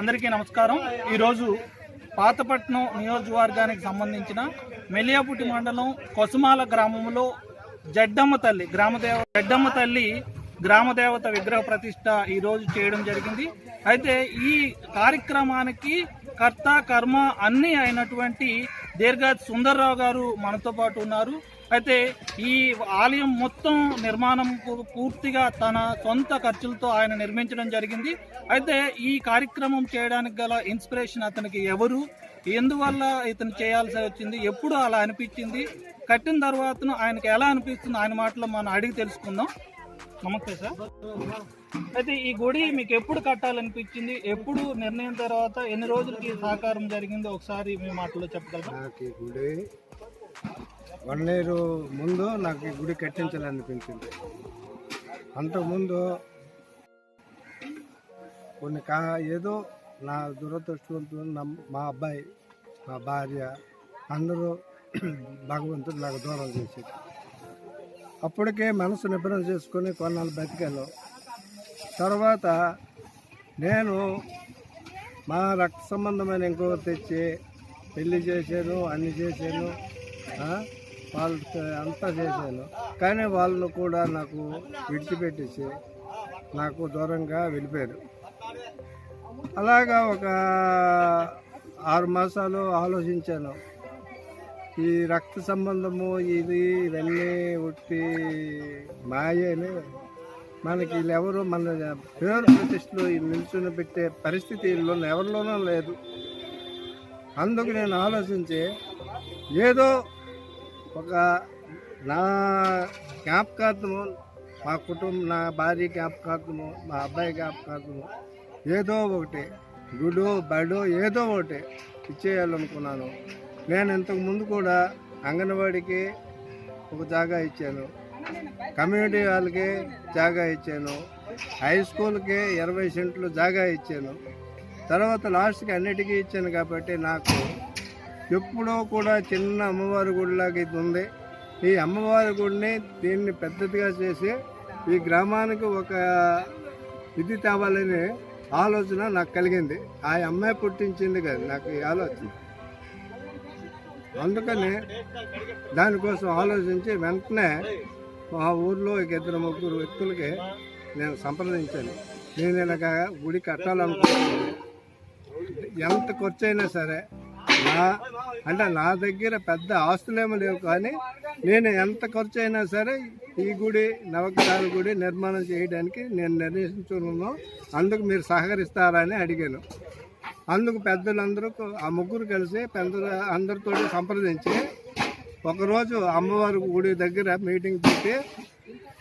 అందరికీ నమస్కారం. ఈరోజు పాతపట్నం నియోజకవర్గానికి సంబంధించిన మెలియాపుటి మండలం కొసుమాల గ్రామంలో జడ్డమ్మ తల్లి గ్రామదేవ జడ్డమ్మ తల్లి గ్రామదేవత విగ్రహ ప్రతిష్ట ఈరోజు చేయడం జరిగింది. అయితే ఈ కార్యక్రమానికి కర్త కర్మ అన్నీ అయినటువంటి దీర్ఘ సుందర్రావు గారు మనతో పాటు ఉన్నారు. అయితే ఈ ఆలయం మొత్తం నిర్మాణం పూర్తిగా తన సొంత ఖర్చులతో ఆయన నిర్మించడం జరిగింది. అయితే ఈ కార్యక్రమం చేయడానికి గల ఇన్స్పిరేషన్ అతనికి ఎవరు? ఎందువల్ల ఇతను చేయాల్సి వచ్చింది? ఎప్పుడు అలా అనిపించింది? కట్టిన తర్వాత ఆయనకి ఎలా అనిపిస్తుంది? ఆయన మాటలో మనం అడిగి తెలుసుకుందాం. నమస్తే సార్. అయితే ఈ గుడి మీకు ఎప్పుడు కట్టాలనిపించింది? ఎప్పుడు నిర్ణయం తర్వాత ఎన్ని రోజులకి సహకారం జరిగిందో ఒకసారి మీ మాటలో చెప్పగలరా? గుడి వన్ ఇయర్ ముందు నాకు ఈ గుడి కట్టించాలనిపించింది. అంతకుముందు కొన్ని కా ఏదో నా దురదృష్టవంతులు నా మా అబ్బాయి మా భార్య అందరూ భగవంతుడు నాకు దూరం చేసేది అప్పటికే మనసు నిబ్బరం చేసుకొని కొన్నాళ్ళు బతికాను. తర్వాత నేను మా రక్త సంబంధమైన ఇంకొకరు తెచ్చి పెళ్ళి చేశాను అన్ని చేశాను ఆ, అంతా చేశాను. కానీ వాళ్ళను కూడా నాకు విడిచిపెట్టేసి నాకు దూరంగా వెళ్ళిపోయారు. అలాగా ఒక ఆరు మాసాలు ఆలోచించాను. ఈ రక్త సంబంధము ఇది ఇవన్నీ ఉట్టి మాయని మనకి వీళ్ళెవరు మన పేరు ప్రతిష్టలు నిల్చుని పెట్టే పరిస్థితి వీళ్ళు ఎవరిలోనూ లేదు. అందుకు నేను ఆలోచించి ఏదో ఒక నా జ్ఞాపకార్థము మా కుటుంబం నా భార్య జ్ఞాపకార్థము మా అబ్బాయి జ్ఞాపకార్థము ఏదో ఒకటి గుడో బడో ఏదో ఒకటి ఇచ్చేయాలనుకున్నాను. నేను ఇంతకు ముందు కూడా అంగన్వాడికి ఒక జాగా ఇచ్చాను. కమ్యూనిటీ వాళ్ళకి జాగా ఇచ్చాను. హై స్కూల్కి ఇరవై సెంట్లు జాగా ఇచ్చాను. తర్వాత లాస్ట్కి అన్నిటికీ ఇచ్చాను కాబట్టి నాకు ఎప్పుడో కూడా చిన్న అమ్మవారి గుడిలాగా ఇది ఉంది. ఈ అమ్మవారి గుడిని దీన్ని పెద్దదిగా చేసి ఈ గ్రామానికి ఒక ఇది తేవాలని ఆలోచన నాకు కలిగింది. ఆ అమ్మాయి పుట్టించింది కదా నాకు ఈ ఆలోచన. అందుకని దానికోసం ఆలోచించి వెంటనే మా ఊర్లో ఒక ఇద్దరు ముగ్గురు వ్యక్తులకి నేను సంప్రదించాను. నేను ఇలాగ గుడి కట్టాలనుకుంటున్నాను. ఎంత ఖర్చు అయినా సరే నా అంటే నా దగ్గర పెద్ద ఆస్తులేమో లేవు కానీ నేను ఎంత ఖర్చు అయినా సరే ఈ గుడి నవగ్రహాల గుడి నిర్మాణం చేయడానికి నేను నిర్ణయించుకున్నాను అందుకు మీరు సహకరిస్తారని అడిగాను. అందుకు పెద్దలందరూ ఆ ముగ్గురు కలిసి పెద్ద అందరితో సంప్రదించి ఒకరోజు అమ్మవారి గుడి దగ్గర మీటింగ్ పెట్టి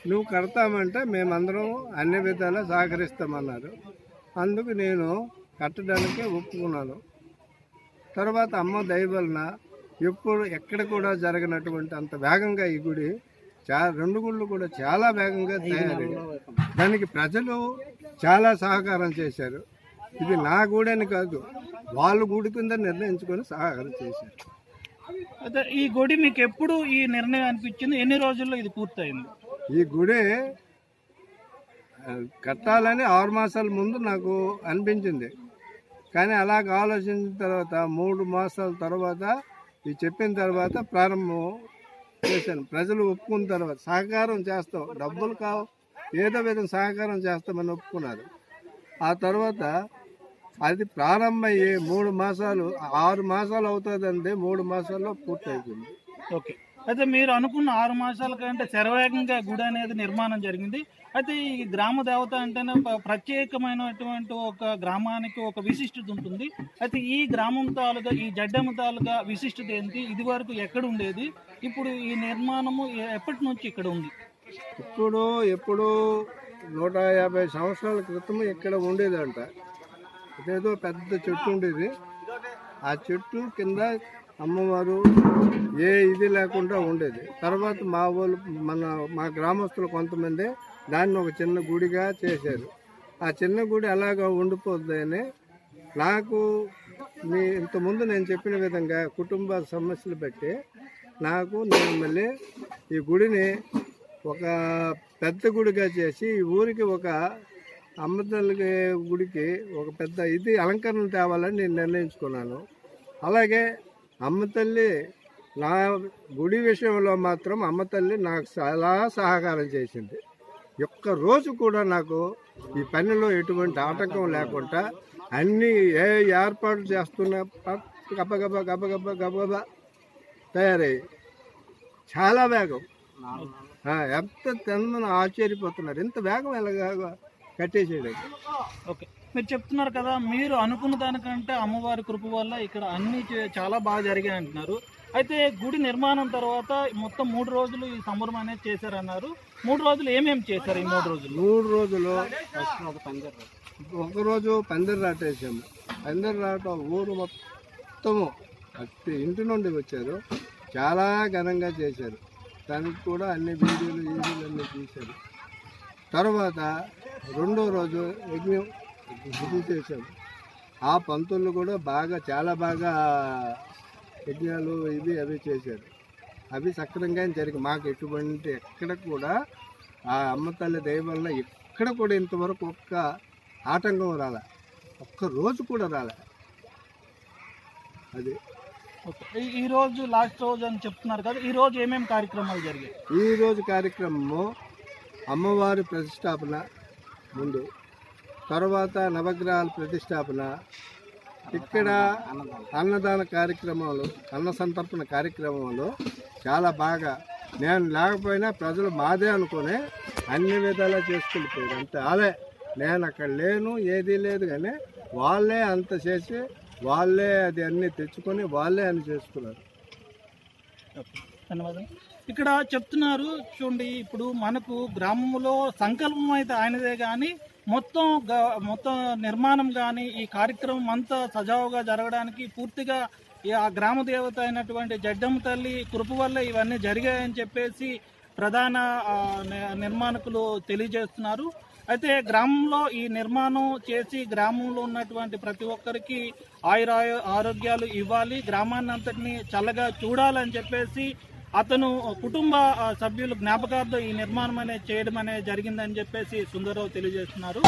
నువ్వు కడతామంటే మేమందరం అన్ని విధాలా సహకరిస్తామన్నారు. అందుకు నేను కట్టడానికి ఒప్పుకున్నాను. తర్వాత అమ్మ దయ వలన ఎప్పుడు ఎక్కడ కూడా జరగనటువంటి అంత వేగంగా ఈ గుడి చా రెండు గుళ్ళు కూడా చాలా వేగంగా తయారయ్యాయి. దానికి ప్రజలు చాలా సహకారం చేశారు. ఇది నా గుడి అని కాదు వాళ్ళు గుడి కింద నిర్ణయించుకొని సహకారం చేశారు. అయితే ఈ గుడి మీకు ఎప్పుడు ఈ నిర్ణయం అనిపించింది? ఎన్ని రోజుల్లో ఇది పూర్తయింది? ఈ గుడి కట్టాలని ఆరు మాసాల ముందు నాకు అనిపించింది. కానీ అలాగ ఆలోచించిన తర్వాత మూడు మాసాల తర్వాత ఇది చెప్పిన తర్వాత ప్రారంభం చేశాను. ప్రజలు ఒప్పుకున్న తర్వాత సహకారం చేస్తాం. డబ్బులు కావు. ఏదో విధంగా సహకారం చేస్తామని ఒప్పుకున్నారు. ఆ తర్వాత అది ప్రారంభమయ్యే మూడు మాసాలు ఆరు మాసాలు అవుతుందండి మూడు మాసాల్లో పూర్తయిపోయింది. ఓకే. అయితే మీరు అనుకున్న ఆరు మాసాల కంటే శరవేగంగా గుడి అనేది నిర్మాణం జరిగింది. అయితే ఈ గ్రామ దేవత అంటేనే ఒక ప్రత్యేకమైనటువంటి ఒక గ్రామానికి ఒక విశిష్టత ఉంటుంది. అయితే ఈ గ్రామం తాలుగా ఈ జడ్డమ్మ తాలుగా విశిష్టత ఏంటి? ఇది వరకు ఎక్కడ ఉండేది? ఇప్పుడు ఈ నిర్మాణము ఎప్పటి నుంచి ఇక్కడ ఉంది? ఇప్పుడు ఎప్పుడు నూట యాభై సంవత్సరాల క్రితం ఇక్కడ ఉండేదంట. ఇదేదో పెద్ద చెట్టు ఉండేది. ఆ చెట్టు కింద అమ్మవారు ఏ ఇది లేకుండా ఉండేది. తర్వాత మా వాళ్ళు మన మా గ్రామస్తులు కొంతమంది దాన్ని ఒక చిన్న గుడిగా చేశారు. ఆ చిన్న గుడి అలాగా ఉండిపోద్దని నాకు మీ ఇంతకుముందు నేను చెప్పిన విధంగా కుటుంబ సమస్యలు బట్టి నాకు నేను మళ్ళీ ఈ గుడిని ఒక పెద్ద గుడిగా చేసి ఈ ఊరికి ఒక అమ్మతల్లి గుడికి ఒక పెద్ద ఇది అలంకరణ తేవాలని నేను నిర్ణయించుకున్నాను. అలాగే అమ్మతల్లి నా గుడి విషయంలో మాత్రం అమ్మతల్లి నాకు చాలా సహకారం చేసింది. ఒక్క రోజు కూడా నాకు ఈ పనిలో ఎటువంటి ఆటంకం లేకుండా అన్ని ఏ ఏర్పాటు చేస్తున్నా గబగబ గబగబ గబగబ తయారయ్యి. చాలా వేగం. ఎంత తిందని ఆశ్చర్యపోతున్నారు. ఇంత వేగం ఎలాగా కట్టేసేయడానికి ఓకే. మీరు చెప్తున్నారు కదా మీరు అనుకున్న దానికంటే అమ్మవారి కృప వల్ల ఇక్కడ అన్ని చే- చాలా బాగా జరిగాయి అంటున్నారు. అయితే గుడి నిర్మాణం తర్వాత మొత్తం మూడు రోజులు ఈ సంబరం అనేది చేశారన్నారు. మూడు రోజులు ఏమేమి చేశారు ఈ మూడు రోజులు? మూడు రోజులు ఒక రోజు పందిరి రాట వేసాము పందిరి రాట ఊరు మొత్తము అట్టి ఇంటి నుండి వచ్చారు. చాలా ఘనంగా చేశారు. దానికి కూడా అన్ని వీడియోలు వీడియోలు అన్నీ తీశారు. తర్వాత రెండో రోజు యజ్ఞం ఇది చేశాము ఆ పంతులు కూడా బాగా చాలా బాగా యజ్ఞాలు ఇవి అవి చేశారు. అవి సక్రమంగా జరిగి మాకు ఎటువంటి ఎక్కడ కూడా ఆ అమ్మ తల్లి దయ వల్ల ఎక్కడ కూడా ఇంతవరకు ఒక్క ఆటంకం రాలే. ఒక్క రోజు కూడా రాలే. అది. ఓకే. ఈ- ఈ రోజు లాస్ట్ రోజు అని చెప్తున్నారు కదా ఈ రోజు ఏమేమి కార్యక్రమాలు జరిగాయి? ఈ రోజు కార్యక్రమము అమ్మవారి ప్రతిష్టాపన ముందు తర్వాత నవగ్రహాల ప్రతిష్టాపన ఇక్కడ అన్నదాన కార్యక్రమాలు అన్న సంతర్పణ కార్యక్రమంలో చాలా బాగా. నేను లేకపోయినా ప్రజలు మాదే అనుకునే అన్ని విధాలా చేసుకెళ్ళిపోయారు. అంతే. అదే నేను అక్కడ లేను ఏదీ లేదు కానీ వాళ్ళే అంత చేసి వాళ్ళే అది అన్నీ తెచ్చుకొని వాళ్ళే అని చేసుకున్నారు. ధన్యవాదాలు. ఇక్కడ చెప్తున్నారు చూడండి ఇప్పుడు మనకు గ్రామంలో సంకల్పం అయితే ఆయనదే కానీ మొత్తం గ- మొత్తం నిర్మాణం కానీ ఈ కార్యక్రమం అంతా సజావుగా జరగడానికి పూర్తిగా ఆ గ్రామ దేవత అయినటువంటి జడ్డమ్మ తల్లి కృప వల్ల ఇవన్నీ జరిగాయని చెప్పేసి ప్రధాన నిర్మాణకులు తెలియజేస్తున్నారు. అయితే గ్రామంలో ఈ నిర్మాణం చేసి గ్రామంలో ఉన్నటువంటి ప్రతి ఒక్కరికి ఆయురాయో ఆరోగ్యాలు ఇవ్వాలి. గ్రామాన్ని అంతటిని చల్లగా చూడాలని చెప్పేసి అతను కుటుంబ సభ్యులు జ్ఞాపకార్థం ఈ నిర్మాణం అనేది చేయడం అనేది జరిగిందని చెప్పేసి సుందరరావు తెలియజేస్తున్నారు.